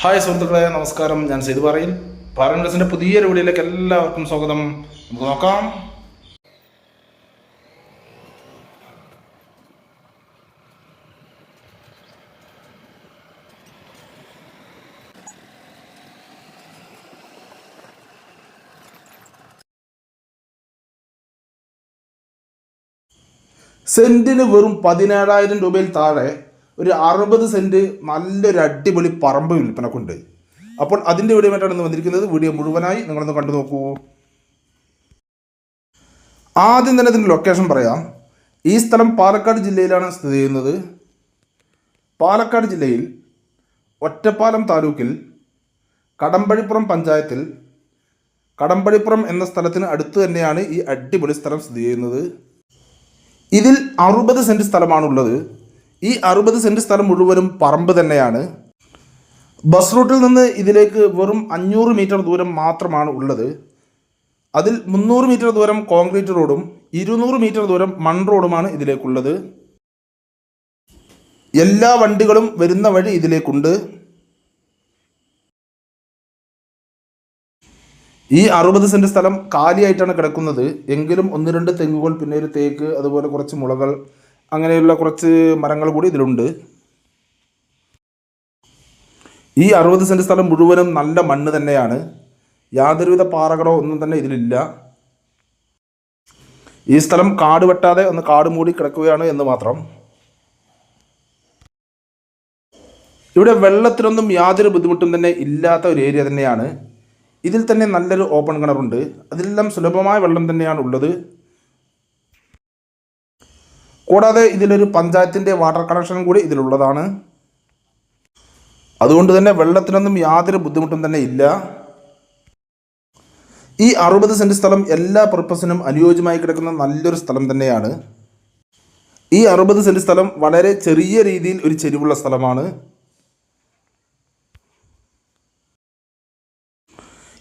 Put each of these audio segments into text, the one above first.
Hi സുഹൃത്തുക്കളെ നമസ്കാരം. ഞാൻ സേതു പറയിൽ പാരൻസിന്റെ പുതിയ വീഡിയോയിലേക്ക് എല്ലാവർക്കും സ്വാഗതം. നമുക്ക് നോക്കാം. സെന്റിന് വെറും പതിനേഴായിരം രൂപയിൽ താഴെ ഒരു അറുപത് സെന്റ് നല്ലൊരു അടിപൊളി പറമ്പ് വിൽപ്പനക്കുണ്ട് അപ്പോൾ അതിന്റെ വീഡിയോ ആയിട്ടാണ് വന്നിരിക്കുന്നത്. വീഡിയോ മുഴുവനായി നിങ്ങളൊന്ന് കണ്ടു നോക്കൂ. ആദ്യം തന്നെ ഇതിന്റെ ലൊക്കേഷൻ പറയാം. ഈ സ്ഥലം പാലക്കാട് ജില്ലയിലാണ് സ്ഥിതി ചെയ്യുന്നത്. പാലക്കാട് ജില്ലയിൽ ഒറ്റപ്പാലം താലൂക്കിൽ കടമ്പഴിപ്പുറം പഞ്ചായത്തിൽ കടമ്പഴിപ്പുറം എന്ന സ്ഥലത്തിന് അടുത്ത് തന്നെയാണ് ഈ അടിപൊളി സ്ഥലം സ്ഥിതി ചെയ്യുന്നത്. ഇതിൽ അറുപത് സെന്റ് സ്ഥലമാണുള്ളത്. ഈ അറുപത് സെന്റ് സ്ഥലം മുഴുവനും പറമ്പ് തന്നെയാണ്. ബസ് റൂട്ടിൽ നിന്ന് ഇതിലേക്ക് വെറും അഞ്ഞൂറ് മീറ്റർ ദൂരം മാത്രമാണ് ഉള്ളത്. അതിൽ മുന്നൂറ് മീറ്റർ ദൂരം കോൺക്രീറ്റ് റോഡും ഇരുന്നൂറ് മീറ്റർ ദൂരം മൺ റോഡുമാണ് ഇതിലേക്കുള്ളത്. എല്ലാ വണ്ടികളും വരുന്ന വഴി ഇതിലേക്കുണ്ട്. ഈ അറുപത് സെന്റ് സ്ഥലം കാലിയായിട്ടാണ് കിടക്കുന്നത്. എങ്കിലും ഒന്ന് രണ്ട് തെങ്ങുകൾ പിന്നെ ഒരു തേക്ക് അതുപോലെ കുറച്ച് മുളകൾ അങ്ങനെയുള്ള കുറച്ച് മരങ്ങൾ കൂടി ഇതിലുണ്ട്. ഈ അറുപത് സെന്റ് സ്ഥലം മുഴുവനും നല്ല മണ്ണ് തന്നെയാണ്. യാതൊരുവിധ പാറകളോ ഒന്നും തന്നെ ഇതിലില്ല. ഈ സ്ഥലം കാട് വെട്ടാതെ ഒന്ന് കാട് മൂടി കിടക്കുകയാണ് എന്ന് മാത്രം. ഇവിടെ വെള്ളത്തിനൊന്നും യാതൊരു ബുദ്ധിമുട്ടും തന്നെ ഇല്ലാത്ത ഒരു ഏരിയ തന്നെയാണ്. ഇതിൽ തന്നെ നല്ലൊരു ഓപ്പൺ കിണറുണ്ട്. അതിലെല്ലാം സുലഭമായ വെള്ളം തന്നെയാണ് ഉള്ളത്. കൂടാതെ ഇതിലൊരു പഞ്ചായത്തിന്റെ വാട്ടർ കണക്ഷനും കൂടി ഇതിലുള്ളതാണ്. അതുകൊണ്ട് തന്നെ വെള്ളത്തിനൊന്നും യാതൊരു ബുദ്ധിമുട്ടും തന്നെ ഇല്ല. ഈ അറുപത് സെന്റ് സ്ഥലം എല്ലാ പർപ്പസിനും അനുയോജ്യമായി കിടക്കുന്ന നല്ലൊരു സ്ഥലം തന്നെയാണ്. ഈ അറുപത് സെന്റ് സ്ഥലം വളരെ ചെറിയ രീതിയിൽ ഒരു ചെരിവുള്ള സ്ഥലമാണ്.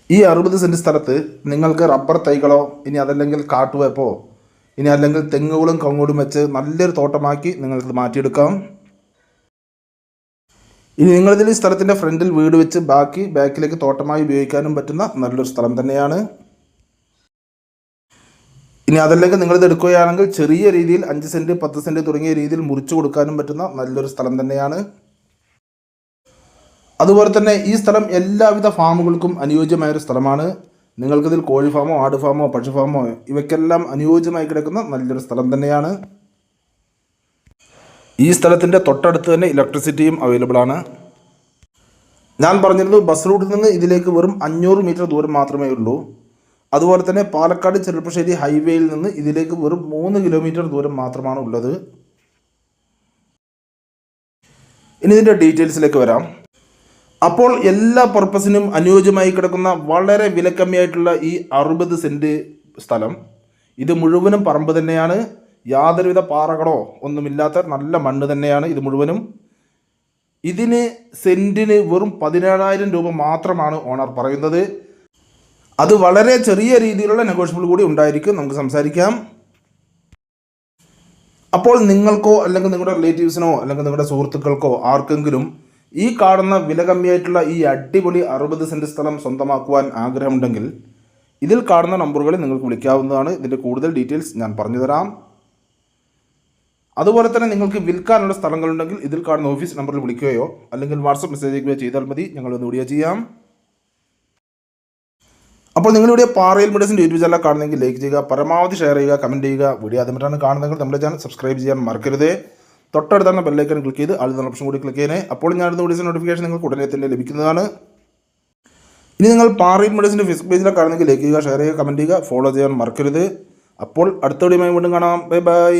ഈ അറുപത് സെന്റ് സ്ഥലത്ത് നിങ്ങൾക്ക് റബ്ബർ തൈകളോ ഇനി അതല്ലെങ്കിൽ കാട്ടുവേപ്പോ ഇനി അല്ലെങ്കിൽ തെങ്ങുകളും കങ്ങോടും വെച്ച് നല്ലൊരു തോട്ടമാക്കി നിങ്ങൾക്ക് മാറ്റിയെടുക്കാം. ഇനി നിങ്ങളിതിൽ ഈ സ്ഥലത്തിന്റെ ഫ്രണ്ടിൽ വീട് വെച്ച് ബാക്കി ബാക്കിലേക്ക് തോട്ടമായി ഉപയോഗിക്കാനും പറ്റുന്ന നല്ലൊരു സ്ഥലം തന്നെയാണ്. ഇനി അതല്ലെങ്കിൽ നിങ്ങളിത് എടുക്കുകയാണെങ്കിൽ ചെറിയ രീതിയിൽ അഞ്ച് സെന്റ് പത്ത് സെന്റ് തുടങ്ങിയ രീതിയിൽ മുറിച്ചു കൊടുക്കാനും പറ്റുന്ന നല്ലൊരു സ്ഥലം തന്നെയാണ്. അതുപോലെ തന്നെ ഈ സ്ഥലം എല്ലാവിധ ഫാമുകൾക്കും അനുയോജ്യമായൊരു സ്ഥലമാണ്. നിങ്ങൾക്കിതിൽ കോഴി ഫാമോ ആട് ഫാമോ പക്ഷി ഫാമോ ഇവയ്ക്കെല്ലാം അനുയോജ്യമായി കിടക്കുന്ന നല്ലൊരു സ്ഥലം തന്നെയാണ്. ഈ സ്ഥലത്തിന്റെ തൊട്ടടുത്ത് തന്നെ ഇലക്ട്രിസിറ്റിയും അവൈലബിൾ ആണ്. ഞാൻ പറഞ്ഞിരുന്നു ബസ് റൂട്ടിൽ നിന്ന് ഇതിലേക്ക് വെറും അഞ്ഞൂറ് മീറ്റർ ദൂരം മാത്രമേ ഉള്ളൂ. അതുപോലെ തന്നെ പാലക്കാട് ചെറുപ്പശ്ശേരി ഹൈവേയിൽ നിന്ന് ഇതിലേക്ക് വെറും മൂന്ന് കിലോമീറ്റർ ദൂരം മാത്രമാണ് ഉള്ളത്. ഇനി ഇതിന്റെ ഡീറ്റെയിൽസിലേക്ക് വരാം. അപ്പോൾ എല്ലാ പർപ്പസിനും അനുയോജ്യമായി കിടക്കുന്ന വളരെ വിലക്കമ്മിയായിട്ടുള്ള ഈ അറുപത് സെന്റ് സ്ഥലം ഇത് മുഴുവനും പറമ്പ് തന്നെയാണ്. യാതൊരുവിധ പാറകളോ ഒന്നുമില്ലാത്ത നല്ല മണ്ണ് തന്നെയാണ് ഇത് മുഴുവനും. ഇതിന് സെന്റിന് വെറും പതിനേഴായിരം രൂപ മാത്രമാണ് ഓണർ പറയുന്നത്. അത് വളരെ ചെറിയ രീതിയിലുള്ള നെഗോഷ്യബിൾ കൂടി ഉണ്ടായിരിക്കും. നമുക്ക് സംസാരിക്കാം. അപ്പോൾ നിങ്ങൾക്കോ അല്ലെങ്കിൽ നിങ്ങളുടെ റിലേറ്റീവ്സിനോ അല്ലെങ്കിൽ നിങ്ങളുടെ സുഹൃത്തുക്കൾക്കോ ആർക്കെങ്കിലും ഈ കാണുന്ന വില കമ്മിയായിട്ടുള്ള ഈ അടിപൊളി അറുപത് സെന്റ് സ്ഥലം സ്വന്തമാക്കുവാൻ ആഗ്രഹമുണ്ടെങ്കിൽ ഇതിൽ കാണുന്ന നമ്പറുകളിൽ നിങ്ങൾക്ക് വിളിക്കാവുന്നതാണ്. ഇതിന്റെ കൂടുതൽ ഡീറ്റെയിൽസ് ഞാൻ പറഞ്ഞു തരാം അതുപോലെ തന്നെ നിങ്ങൾക്ക് വിൽക്കാനുള്ള സ്ഥലങ്ങളുണ്ടെങ്കിൽ ഇതിൽ കാണുന്ന ഓഫീസ് നമ്പറിൽ വിളിക്കുകയോ അല്ലെങ്കിൽ വാട്സപ്പ് മെസ്സേജ് അയക്കുകയോ ചെയ്താൽ മതി. ഞങ്ങൾ ഞങ്ങളൊന്ന് വീഡിയോ ചെയ്യാം. അപ്പോൾ നിങ്ങളിവിടെ പാറയിൽ മീഡിയസിന്റെ യൂട്യൂബ് ചാനൽ കാണുന്നെങ്കിൽ ലൈക്ക് ചെയ്യുക പരമാവധി ഷെയർ ചെയ്യുക കമന്റ് ചെയ്യുക. വീഡിയോ അതുമായിട്ടാണ് കാണുന്നതെങ്കിൽ നമ്മുടെ ചാനൽ സബ്സ്ക്രൈബ് ചെയ്യാൻ മറക്കരുത്. തൊട്ടടുത്താണ് ബെല്ലൈക്കൺ ക്ലിക്ക് ചെയ്ത് ആദ്യത്തെ ഓപ്ഷൻ കൂടി ക്ലിക്ക് ചെയ്യണേ അപ്പോൾ ഞാൻ അടുത്ത വീഡിയോസ് നോട്ടിഫിക്കേഷൻ നിങ്ങൾക്ക് ഉടനെ തന്നെ ലഭിക്കുന്നതാണ്. ഇനി നിങ്ങൾ പാറയിൽ മെഡിസിന്റെ ഫേസ്ബുക്ക് പേജിലാണ് കാണുന്നെങ്കിൽ ലൈക്ക് ചെയ്യുക ഷെയർ ചെയ്യുക കമന്റ് ചെയ്യുക ഫോളോ ചെയ്യാൻ മറക്കരുത്. അപ്പോൾ അടുത്ത വീഡിയോയുമായി വീണ്ടും കാണാം. Bye bye